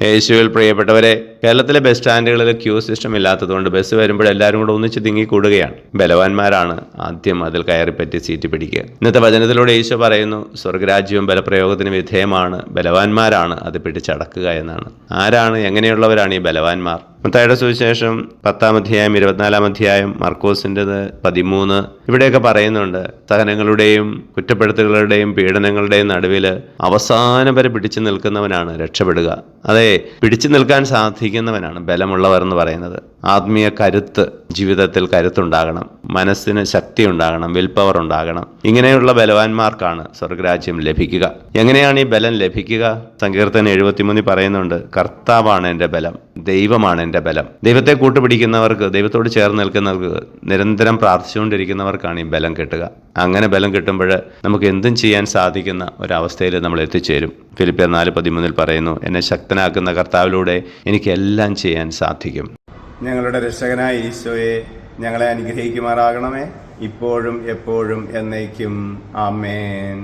യേശുവിൽ പ്രിയപ്പെട്ടവരെ കേരളത്തിലെ ബസ് സ്റ്റാൻഡുകളിൽ ക്യൂ സിസ്റ്റം ഇല്ലാത്തതുകൊണ്ട് ബസ് വരുമ്പോൾ എല്ലാവരും കൂടെ ഒന്നിച്ച് തിങ്ങി കൂടുകയാണ്. ബലവാന്മാരാണ് ആദ്യം അതിൽ കയറിപ്പറ്റി സീറ്റ് പിടിക്കുക. ഇന്നത്തെ വചനത്തിലൂടെ ഈശോ പറയുന്നു സ്വർഗരാജ്യവും ബലപ്രയോഗത്തിന് വിധേയമാണ്. ബലവാന്മാരാണ് അത് പിടിച്ചടക്കുക എന്നാണ്. ആരാണ് എങ്ങനെയുള്ളവരാണ് ഈ ബലവാന്മാർ? മുത്തായുടെ സുവിശേഷം പത്താം അധ്യായം ഇരുപത്തിനാലാം അധ്യായം മർക്കോസിന്റെത് പതിമൂന്ന്. ഇവിടെയൊക്കെ പറയുന്നുണ്ട് സഹനങ്ങളുടെയും കുറ്റപ്പെടുത്തലുകളുടെയും പീഡനങ്ങളുടെയും നടുവിൽ അവസാനം വരെ പിടിച്ചു നിൽക്കുന്നവനാണ് രക്ഷപ്പെടുക. അതെ പിടിച്ചു നിൽക്കാൻ സാധിക്കുന്നവനാണ് ബലമുള്ളവർ എന്ന് പറയുന്നത്. ആത്മീയ കരുത്ത് ജീവിതത്തിൽ കരുത്തുണ്ടാകണം മനസ്സിന് ശക്തി ഉണ്ടാകണം വിൽ പവർ ഉണ്ടാകണം. ഇങ്ങനെയുള്ള ബലവാന്മാർക്കാണ് സ്വർഗരാജ്യം ലഭിക്കുക. എങ്ങനെയാണ് ഈ ബലം ലഭിക്കുക? സങ്കീർത്തനം എഴുപത്തിമൂന്നിൽ പറയുന്നുണ്ട് കർത്താവാണ് എന്റെ ബലം. ദൈവമാണ് എന്റെ ബലം. ദൈവത്തെ കൂട്ടുപിടിക്കുന്നവർക്ക് ദൈവത്തോട് ചേർന്ന് നിൽക്കുന്നവർക്ക് നിരന്തരം പ്രാർത്ഥിച്ചുകൊണ്ടിരിക്കുന്നവർക്കാണ് ഈ ബലം കിട്ടുക. അങ്ങനെ ബലം കിട്ടുമ്പോൾ നമുക്ക് എന്തും ചെയ്യാൻ സാധിക്കുന്ന ഒരവസ്ഥയിൽ നമ്മൾ എത്തിച്ചേരും. ഫിലിപ്പിയർ നാല് പതിമൂന്നിൽ പറയുന്നു എന്നെ ശക്തനാക്കുന്ന കർത്താവിലൂടെ എനിക്ക് എല്ലാം ചെയ്യാൻ സാധിക്കും. ഞങ്ങളുടെ രക്ഷകനായ ഈശോയെ ഞങ്ങളെ അനുഗ്രഹിക്കുമാറാകണമേ. ഇപ്പോഴും എപ്പോഴും എന്നേക്കും. ആമേൻ.